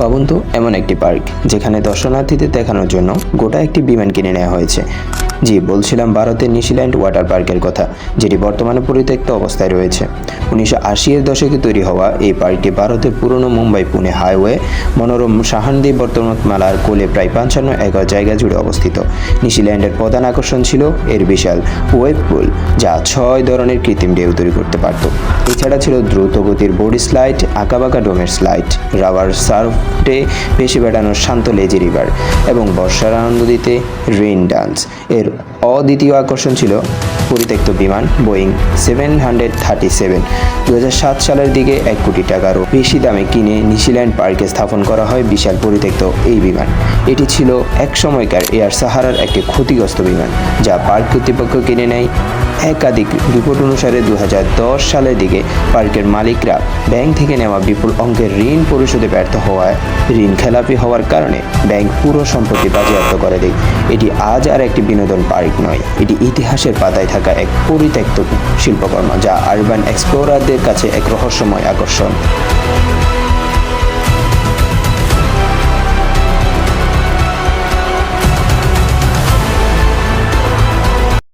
ভাবুন তো এমন একটি পার্ক, যেখানে দর্শনার্থীদের দেখানোর জন্য গোটা একটি বিমান কিনে নেওয়া হয়েছে। জি, বলছিলাম ভারতের নিশিল্যান্ড ওয়াটার পার্কের কথা, যেটি বর্তমানে পরিত্যক্ত অবস্থায় রয়েছে। উনিশশো আশির দশকে তৈরি হওয়া এই পার্কটি ভারতের পুরনো মুম্বাই পুনে হাইওয়ে, মনোরম সাহান্দি বর্তমানমালার কোলে প্রায় পঞ্চান্ন একর জায়গা জুড়ে অবস্থিত। নিশিল্যান্ডের প্রধান আকর্ষণ ছিল এর বিশাল ওয়েব পুল, যা ছয় ধরনের কৃত্রিম ঢেউ তৈরি করতে পারত। এছাড়া ছিল দ্রুত গতির বোর্ড স্লাইড, আঁকাবাঁকা ডোমের স্লাইড, রাবার সার্ফটে ভেসে বেড়ানোর শান্ত লেজি রিভার এবং বর্ষার আনন্দ দিতে রেইন ডান্স। এর অদ্বিতীয় আকর্ষণ ছিল পরিত্যক্ত বিমান Boeing seven hundred thirty seven দু হাজার সাত সালের দিকে এক কোটি টাকারও বেশি দামে কিনে নিউজিল্যান্ড পার্কে স্থাপন করা হয় বিশাল পরিত্যক্ত এই বিমান। এটি ছিল এক সময়কার এয়ার সাহারার একটি ক্ষতিগ্রস্ত বিমান, যা পার্ক কর্তৃপক্ষ কিনে নেয়। একাধিক রিপোর্ট অনুসারে দু হাজার দশ সালের দিকে পার্কের মালিকরা ব্যাংক থেকে নেওয়া বিপুল অঙ্কের ঋণ পরিশোধে ব্যর্থ হওয়ায় ঋণ খেলাপি হওয়ার কারণে ব্যাংক পুরো সম্পত্তি বাজেয়াপ্ত করে দেয়। এটি আজ আর একটি বিনোদন পার্ক নয়, এটি ইতিহাসের পাতায় থাকা এক পরিত্যক্ত শিল্পকর্ম, যা আরবান এক্সপ্লোরারদের কাছে এক রহস্যময় আকর্ষণ।